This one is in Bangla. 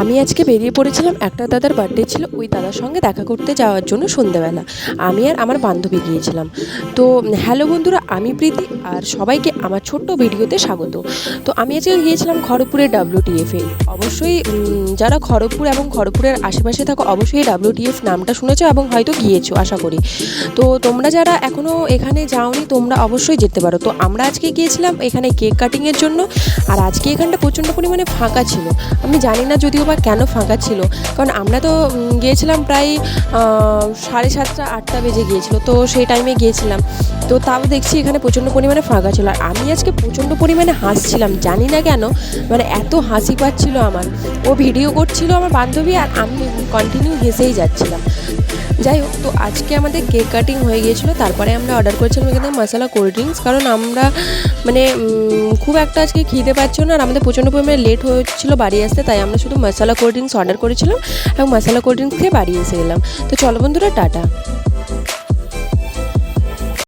আমি আজকে বেরিয়ে পড়েছিলাম, একটা দাদার বার্থডে ছিল, ওই দাদার সঙ্গে দেখা করতে যাওয়ার জন্য সন্ধেবেলা। আমি আর আমার বান্ধবী গিয়েছিলাম। তো হ্যালো বন্ধুরা, আমি প্রীতি আর সবাইকে আমার ছোট্ট ভিডিওতে স্বাগত। তো আমি আজকে গিয়েছিলাম খড়গপুরের ডাব্লিউটিএফে অবশ্যই যারা খড়গপুর এবং খড়গপুরের আশেপাশে থাকো, অবশ্যই ডাব্লিউটিএফ নামটা শুনেছো এবং হয়তো গিয়েছো, আশা করি। তো তোমরা যারা এখনও এখানে যাওনি, তোমরা অবশ্যই যেতে পারো। তো আমরা আজকে গিয়েছিলাম এখানে কেক কাটিংয়ের জন্য, আর আজকে এখানটা প্রচণ্ড পরিমাণে ফাঁকা ছিল। আমি জানি না যদিও বা কেন ফাঁকা ছিল, কারণ আমরা তো গিয়েছিলাম প্রায় সাড়ে সাতটা, আটটা বেজে গিয়েছিল, তো সেই টাইমে গিয়েছিলাম। তো তাও দেখছি এখানে প্রচণ্ড পরিমাণে ফাঁকা ছিল। আর আমি আজকে প্রচণ্ড পরিমাণে হাসছিলাম, জানি না কেন মানে এত হাসি পাচ্ছিল আমার। ও ভিডিও করছিল আমার বান্ধবী আর আমি কন্টিনিউ হেসেই যাচ্ছিলাম। যাই হোক, তো আজকে আমাদের কেক কাটিং হয়ে গিয়েছিল, তারপরে আমরা অর্ডার করেছিলাম এখানে মশলা কোল্ড ড্রিঙ্কস কারণ আমরা মানে খুব একটা আজকে খিদে পাচ্ছিল না, আর আমাদের প্রচণ্ড পরিমাণে লেট হয়েছিল বাড়ি আসতে, তাই আমরা শুধু মশলা কোল্ড ড্রিঙ্কস অর্ডার করেছিলাম এবং মশলা কোল্ড ড্রিঙ্কস খেয়ে বাড়ি এসে গেলাম। তো চলো বন্ধুরা, টাটা।